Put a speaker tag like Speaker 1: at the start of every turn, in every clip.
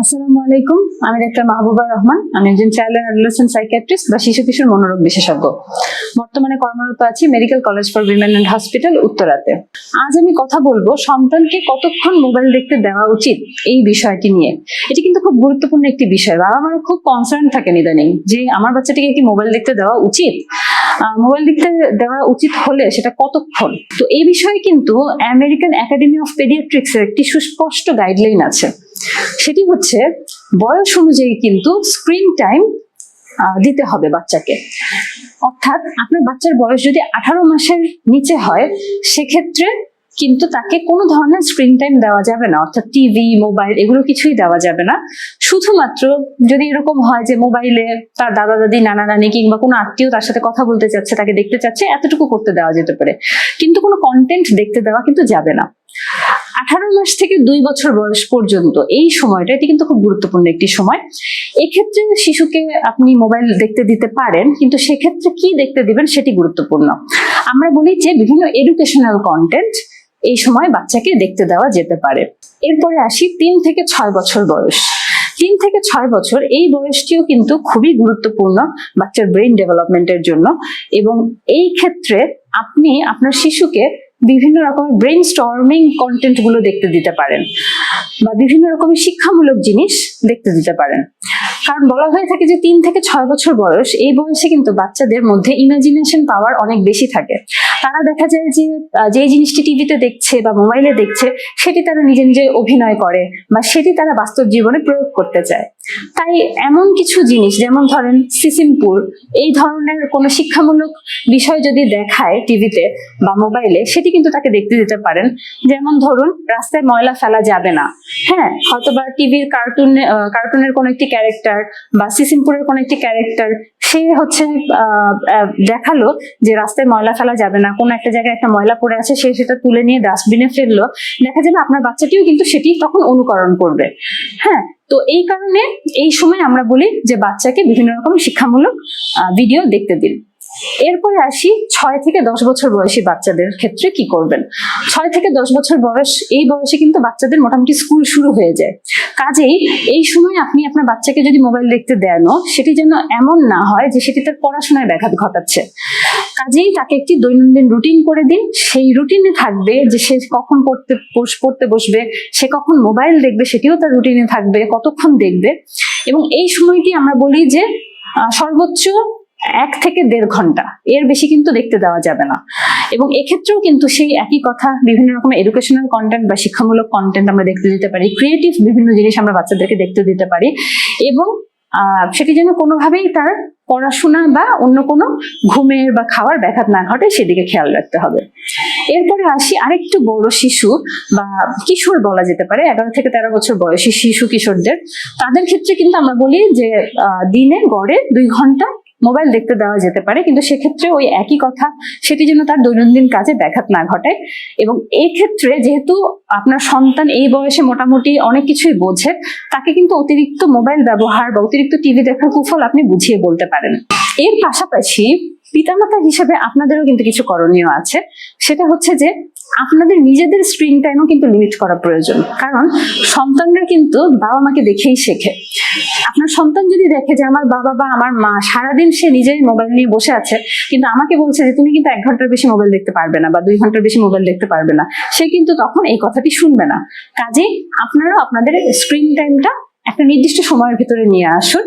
Speaker 1: আসসালামু আলাইকুম, আমি ডাক্তার মাহবুবা রহমান, আমি একজন চাইল্ড অ্যান্ড অ্যাডোলেসেন্ট সাইকিয়াট্রিস্ট বা শিশু কিশোর মনোরোগ বিশেষজ্ঞ। বর্তমানে কর্মরত আছি medical college for women and hospital উত্তরাতে। আজ আমি কথা বলব সন্তানকে কতক্ষণ মোবাইল দেখতে দেওয়া উচিত এই বিষয়টি নিয়ে। এটি কিন্তু খুব গুরুত্বপূর্ণ একটি বিষয়। বাবা মারও খুব কনসার্ন থাকেন ইদানিং যে আমার বাচ্চাটিকে কি মোবাইল দেখতে দেওয়া উচিত? মোবাইল দেখতে দেওয়া উচিত হলে সেটা কতক্ষণ? তো এই বিষয়ে কিন্তু আমেরিকান একাডেমি অফ পেডিয়াট্রিক্স এর একটি সুস্পষ্ট গাইডলাইন আছে। সেটি হচ্ছে বয়স অনুযায়ী কিন্তু স্ক্রিন টাইম দিতে হবে বাচ্চাকে। অর্থাৎ আপনার বাচ্চার বয়স যদি আঠারো মাসের নিচে হয়, সেক্ষেত্রে কিন্তু তাকে কোনো ধরনের স্ক্রিন টাইম দেওয়া যাবে না। অর্থাৎ টিভি মোবাইল এগুলো কিছুই দেওয়া যাবে না। শুধুমাত্র যদি এরকম হয় যে মোবাইলে তার দাদা, দাদি, নানা, নানি কিংবা কোনো আত্মীয় তার সাথে কথা বলতে চাচ্ছে, তাকে দেখতে চাচ্ছে, এতটুকু করতে দেওয়া যেতে পারে। কিন্তু কোনো কন্টেন্ট দেখতে দেওয়া কিন্তু যাবে না। আঠারো মাস থেকে দুই বছর বয়স পর্যন্ত এই সময়টা, এটি কিন্তু খুব গুরুত্বপূর্ণ একটি সময়। এক্ষেত্রে শিশুকে আপনি মোবাইল দেখতে দিতে পারেন, কিন্তু সেক্ষেত্রে কি দেখতে দিবেন সেটি গুরুত্বপূর্ণ। আমরা বলি যে বিভিন্ন এডুকেশনাল কন্টেন্ট এই সময় বাচ্চাকে দেখতে দেওয়া যেতে পারে। এরপরে আসি তিন থেকে ছয় বছর বয়স। তিন থেকে ছয় বছর, এই বয়সটিও কিন্তু খুবই গুরুত্বপূর্ণ বাচ্চার ব্রেন ডেভেলপমেন্টের জন্য। এবং এই ক্ষেত্রে আপনি আপনার শিশুকে বিভিন্ন রকমের ব্রেন স্টর্মিং কন্টেন্টগুলো দেখতে দিতে পারেন বা বিভিন্ন রকমের শিক্ষামূলক জিনিস দেখতে দিতে পারেন। কারণ বলা হয়ে থাকে যে তিন থেকে ছয় বছর বয়স, এই বয়সে কিন্তু বাচ্চাদের মধ্যে ইমাজিনেশন পাওয়ার অনেক বেশি থাকে। তারা দেখা যায় যে যে জিনিসটি টিভিতে দেখছে বা মোবাইলে দেখছে, সেটি তারা নিজে নিজে অভিনয় করে বা সেটি তারা বাস্তব জীবনে প্রয়োগ করতে চায়। তাই এমন কিছু জিনিস, যেমন ধরেন সিসিমপুর, এই ধরনের কোনো শিক্ষামূলক বিষয় যদি দেখায় টিভিতে বা মোবাইলে, সেটি কিন্তু তাকে দেখতে দিতে পারেন। যেমন ধরুন, রাস্তায় ময়লা ফেলা যাবে না। হ্যাঁ হয়তোবা টিভির কার্টুন কার্টুনের কোনো একটি ক্যারেক্টার বা সিসিমপুরের কোনো একটি ক্যারেক্টার সে হচ্ছে দেখাল যে রাস্তায় ময়লা ফেলা যাবে না। কোনো একটা জায়গায় একটা ময়লা পড়ে আছে, সে সেটা তুলে নিয়ে ডাস্টবিনে ফেলল। দেখা যাবে আপনার বাচ্চাটিও কিন্তু সেটি তখন অনুকরণ করবে। হ্যাঁ তো এই কারণে এই সময় আমরা বলি যে বাচ্চাকে বিভিন্ন রকম শিক্ষামূলক ভিডিও দেখতে দিন। এরপরে আসি, ছয় থেকে দশ বছর বয়সী বাচ্চাদের ক্ষেত্রে কি করবেন? ছয় থেকে দশ বছর বয়স, এই বয়সে কিন্তু বাচ্চাদের মোটামুটি স্কুল শুরু হয়ে যায়। কাজেই এই সময় আপনি আপনার বাচ্চাকে যদি মোবাইল দেখতে দেনও সেটি যেন এমন না হয় যে সেটি তার পড়াশোনায় ব্যাঘাত ঘটাচ্ছে। কাজেই তাকে একটি দৈনন্দিন রুটিন করে দিন। সেই রুটিনে থাকবে যে সে কখন পড়তে পড়তে বসবে, সে কখন মোবাইল দেখবে, সেটিও তার রুটিনে থাকবে, কতক্ষণ দেখবে। এবং এই সময়টি আমরা বলি যে সর্বোচ্চ এক থেকে দেড় ঘণ্টা। এর বেশি কিন্তু দেখতে দেওয়া যাবে না। এবং এক্ষেত্রেও কিন্তু সেই একই কথা, বিভিন্ন রকমের এডুকেশনাল কন্টেন্ট বা শিক্ষামূলক কন্টেন্ট আমরা দেখতে দিতে পারি ক্রিয়েটিভ বিভিন্ন জিনিস আমরা বাচ্চাদেরকে দেখতে দিতে পারি এবং সেটি যেন কোনোভাবেই তার পড়াশোনা বা অন্য কোনো ঘুমের বা খাওয়ার ব্যাঘাত না ঘটে, সেদিকে খেয়াল রাখতে হবে। এরপরে আসি আরেকটু বড় শিশু বা কিশোর বলা যেতে পারে, এগারো থেকে তেরো বছর বয়সী শিশু কিশোরদের। তাদের ক্ষেত্রে কিন্তু আমরা বলি যে দিনে গড়ে দুই ঘণ্টা মোবাইল দেখতে দেওয়া যেতে পারে, কিন্তু সেক্ষেত্রে ওই একই কথা, সেটি যেন তার দৈনন্দিন কাজে ব্যাঘাত না ঘটে। এবং এই ক্ষেত্রে যেহেতু আপনার সন্তান এই বয়সে মোটামুটি অনেক কিছুই বোঝে, তাকে কিন্তু অতিরিক্ত মোবাইল ব্যবহার বা অতিরিক্ত টিভি দেখার কুফল আপনি বুঝিয়ে বলতে পারেন। এর পাশাপাশি পিতামাতা হিসেবে আপনাদেরও কিন্তু কিছু করণীয় আছে। সেটা হচ্ছে যে, আপনাদের নিজেদের স্ক্রিন টাইমও কিন্তু লিমিট করা প্রয়োজন। কারণ সন্তানরা কিন্তু বাবা মাকে দেখেই শেখে। আপনার সন্তান যদি দেখে যে আমার বাবা বা আমার মা সারাদিন সে নিজেই মোবাইল নিয়ে বসে আছে, কিন্তু আমাকে বলছে যে, তুমি কিন্তু এক ঘণ্টার বেশি মোবাইল দেখতে পারবে না বা দুই ঘণ্টার বেশি মোবাইল দেখতে পারবে না, সে কিন্তু তখন এই কথাটি শুনবে না। কাজেই আপনারা আপনাদের স্ক্রিন টাইমটা একটা নির্দিষ্ট সময়ের ভিতরে নিয়ে আসুন।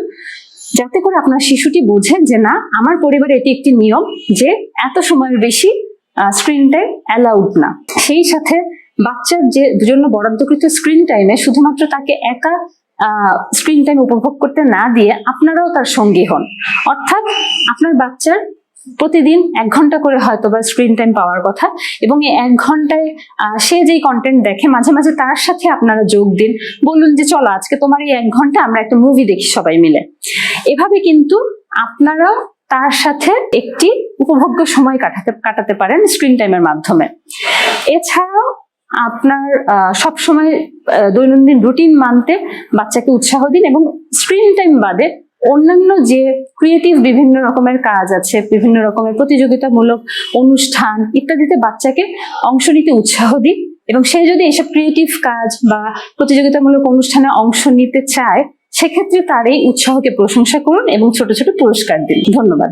Speaker 1: যাতে করে আপনার শিশুটি বোঝে যে না, আমার পরিবারে এটি একটি নিয়ম যে এত সময়ের বেশি স্ক্রিন টাইম অ্যালাউড না। সেই সাথে বাচ্চার যে জন্য বরাদ্দকৃত স্ক্রিন টাইমে শুধুমাত্র তাকে একা স্ক্রিন টাইম উপভোগ করতে না দিয়ে আপনারাও তার সঙ্গী হন। অর্থাৎ আপনার বাচ্চার প্রতিদিন এক ঘণ্টা করে হয়তো বা স্ক্রিন টাইম পাওয়ার কথা এবং এই এক ঘন্টায় সে যেই কন্টেন্ট দেখে, মাঝে মাঝে তার সাথে আপনারা যোগ দিন। বলুন যে, চলো, আজকে তোমার এই এক ঘণ্টা আমরা একটা মুভি দেখি সবাই মিলে। এভাবে কিন্তু আপনারা তার সাথে একটি উপভোগ্য সময় কাটাতে কাটাতে পারেন স্ক্রিন টাইমের মাধ্যমে। এছাড়াও আপনার সব সময় দৈনন্দিন রুটিন মানতে বাচ্চাকে উৎসাহ দিন এবং স্ক্রিন টাইম বাদে অন্যান্য যে ক্রিয়েটিভ বিভিন্ন রকমের কাজ আছে, বিভিন্ন রকমের প্রতিযোগিতামূলক অনুষ্ঠান ইত্যাদিতে বাচ্চাকে অংশ নিতে উৎসাহ দিই এবং সে যদি এসব ক্রিয়েটিভ কাজ বা প্রতিযোগিতামূলক অনুষ্ঠানে অংশ নিতে চায়, সেক্ষেত্রে তার এই উৎসাহকে প্রশংসা করুন এবং ছোট ছোট পুরস্কার দিন। ধন্যবাদ।